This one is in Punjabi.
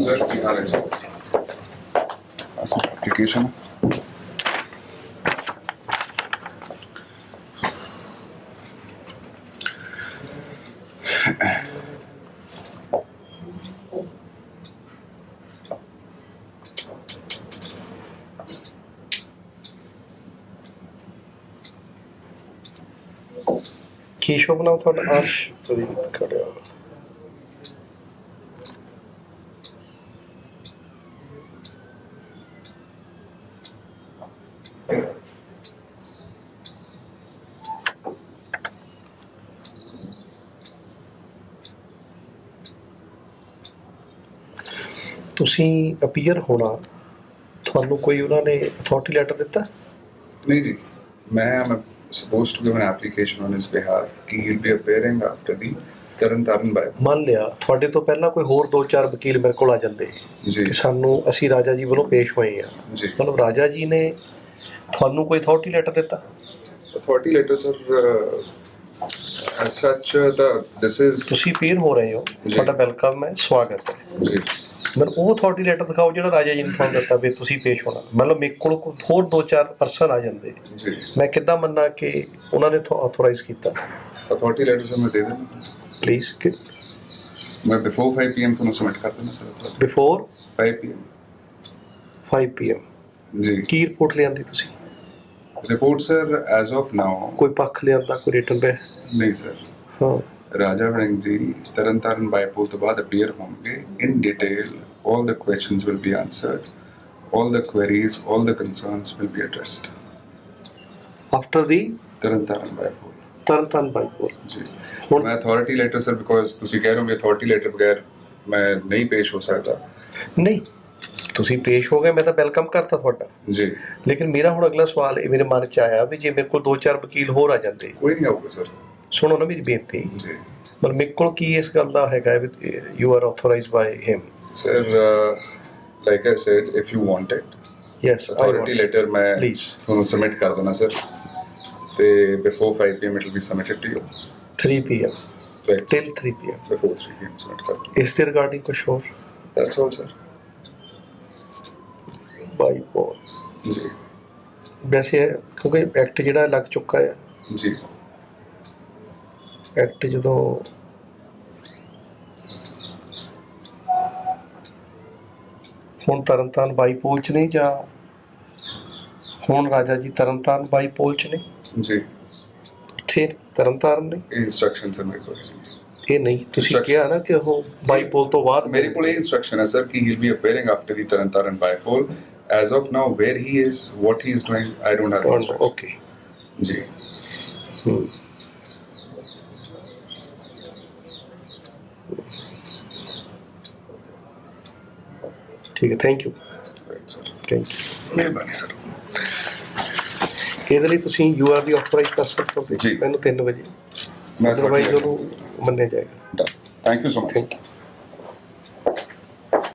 afternoon, sir. ਕੀ ਹਾਲ ਹੈ ਜੀ? application ਕੀ ਸ਼ੁਭ ਨਾਮ ਤੁਹਾਡਾ ਅਰਸ਼ ਤੁਸੀਂ ਤੁਸੀਂ ਅਪੀਅਰ ਹੋਣਾ ਤੁਹਾਨੂੰ ਕੋਈ ਉਹਨਾਂ ਨੇ ਅਥਾਰਟੀ ਲੈਟਰ ਦਿੱਤਾ? ਨਹੀਂ ਜੀ ਮੈਂ am supposed to give an application on his behalf ਕਿ he'll be appearing after the Taran by ਮੰਨ ਲਿਆ ਤੁਹਾਡੇ ਤੋਂ ਪਹਿਲਾਂ ਕੋਈ ਹੋਰ ਦੋ ਚਾਰ ਵਕੀਲ ਮੇਰੇ ਕੋਲ ਆ ਜਾਂਦੇ। ਜੀ। ਕਿ ਸਾਨੂੰ ਅਸੀਂ ਰਾਜਾ ਜੀ ਵੱਲੋਂ ਪੇਸ਼ ਹੋਏ ਆ ਜੀ। ਮਤਲਬ ਰਾਜਾ ਜੀ ਨੇ ਤੁਹਾਨੂੰ ਕੋਈ ਅਥਾਰਟੀ ਲੈਟਰ ਦਿੱਤਾ? Uh, as such uh, the this is ਤੁਸੀਂ ਪੀਰ ਹੋ ਰਹੇ ਹੋ। ਤੁਹਾਡਾ ਵੈਲਕਮ ਹੈ ਸਵਾਗਤ ਹੈ। ਜੀ। ਮਤਲਬ ਉਹ ਅਥਾਰਟੀ ਲੈਟਰ ਦਿਖਾਓ ਜਿਹੜਾ ਰਾਜਾ ਜੀ ਨੇ ਤੁਹਾਨੂੰ ਦਿੱਤਾ ਵੀ ਤੁਸੀਂ ਪੇਸ਼ ਹੋਣਾ। ਮਤਲਬ ਮੇਰੇ ਕੋਲ ਹੋਰ ਦੋ ਚਾਰ ਪਰਸਨ ਆ ਜਾਂਦੇ। ਜੀ। ਮੈਂ ਕਿੱਦਾਂ ਮੰਨਾਂ ਕਿ ਉਹਨਾਂ ਨੇ ਆਥੋਰਾਈਜ਼ ਕੀਤਾ? Authority letter sir ਮੈਂ ਦੇ ਦਿੰਦਾ। ਪਲੀਜ਼ ਮੈਂ before 5 pm ਤੁਹਾਨੂੰ submit ਕਰ ਦਿੰਦਾ sir ਬਿਫੋਰ 5 pm 5 ਪੀਐਮ ਜੀ। ਕੀ ਰਿਪੋਰਟ ਲਿਆਂਦੀ ਤੁਸੀਂ? Report sir as of now ਕੋਈ ਪੱਖ ਲਿਆਂਦਾ ਕੋਈ ਰਿਟਨ ਪੇ? ਨਹੀਂ sir ਹਾਂ। ਰਾਜਾ ਵੜਿੰਗ ਜੀ ਤਰਨਤਾਰਨ ਬਾਈਪੋਲ ਤੋਂ ਬਾਅਦ ਅਪੀਅਰ ਹੋਣਗੇ। In detail all the questions will be answered all the queries all the concerns will be addressed after the Tarn Taran bypoll. Tarn Taran bypoll. ਜੀ। ਮੈਂ ਅਥਾਰਟੀ ਲੈਟਰ ਸਰ ਬਿਕੋਜ਼ ਤੁਸੀਂ ਕਹਿ ਰਹੇ ਹੋ ਵੀ ਅਥਾਰਟੀ ਲੈਟਰ ਬਗੈਰ ਮੈਂ ਨਹੀਂ ਪੇਸ਼ ਹੋ ਸਕਦਾ। ਨਹੀਂ ਤੁਸੀਂ ਪੇਸ਼ ਹੋ ਗਏ ਮੈਂ ਤਾਂ ਵੈਲਕਮ ਕਰਤਾ ਤੁਹਾਡਾ। ਜੀ। ਲੇਕਿਨ ਮੇਰਾ ਹੁਣ ਅਗਲਾ ਸਵਾਲ ਇਹ ਮੇਰੇ ਮਨ ਚ ਆਇਆ ਵੀ ਜੇ ਮੇਰੇ ਕੋਲ ਦੋ ਚਾਰ ਵਕੀਲ ਹੋਰ ਆ ਜਾਂਦੇ। ਕੋਈ ਨਹੀਂ ਆਊਗਾ ਸਰ। ਸੁਣੋ ਨਾ ਮੇਰੀ ਬੇਨਤੀ। ਜੀ। ਮਤਲਬ ਮੇਰੇ ਕੋਲ ਕੀ ਇਸ ਗੱਲ ਦਾ ਹੈਗਾ ਵੀ you are authorized by him sir like I said if you want it yes authority letter ਮੈਂ. ਤੁਹਾਨੂੰ ਸਬਮਿਟ ਕਰ ਦੇਣਾ ਸਰ। ਤੇ before 5 pm it will be submitted to you. 3 PM till 3 PM before 3 pm ਦੇ ਰਿਗਾਰਡਿੰਗ ਕੁਝ ਹੋਰ? That's all sir. ਬਾਈਪੋਲ ਜੀ। ਵੈਸੇ ਕਿਉਂਕਿ ਐਕਟ ਜਿਹੜਾ ਲੱਗ ਚੁੱਕਾ ਹੈ ਜੀ। ਐਕਟ ਜਦੋਂ ਹੁਣ ਤਰਨਤਾਰਨ ਬਾਈਪੋਲ ਚ ਨਹੀਂ ਜਾਂ ਹੁਣ ਰਾਜਾ ਜੀ ਤਰਨਤਾਰਨ ਬਾਈਪੋਲ ਚ ਨੇ? ਜੀ। ਉੱਥੇ ਤਰਨਤਾਰਨ ਨੇ? ਇਹ ਇਨਸਟਰਕਸ਼ਨ ਸਰ ਮੇਰੇ ਕੋਲ। ਹੈ। ਇਹ ਨਹੀਂ ਤੁਸੀਂ ਕਿਹਾ ਨਾ ਕਿ ਉਹ ਬਾਈਪੋਲ ਤੋਂ ਬਾਅਦ ਮੇਰੇ ਕੋਲ ਇਹ ਇਨਸਟਰਕਸ਼ਨ ਹੈ ਸਰ ਕਿ he will be appearing after the Tarn Taran bypoll as of now where he is what he is doing I don't have instruction okay ਜੀ ਠੀਕ ਹੈ ਥੈਂਕ ਯੂ ਥੈਂਕ ਯੂ ਮਿਹਰਬਾਨੀ ਸਰ ਇਹਦੇ ਲਈ ਤੁਸੀਂ ਯੂ ਆਰ ਦੀ ਆਥੋਰਾਈਜ਼ ਕਰ ਸਕਦੇ ਹੋ। ਮੈਨੂੰ 3 ਵਜੇ ਮੈਂ ਅਦਰਵਾਈਜ਼ ਉਹਨੂੰ ਮੰਨਿਆ ਜਾਏਗਾ thank you so much thank you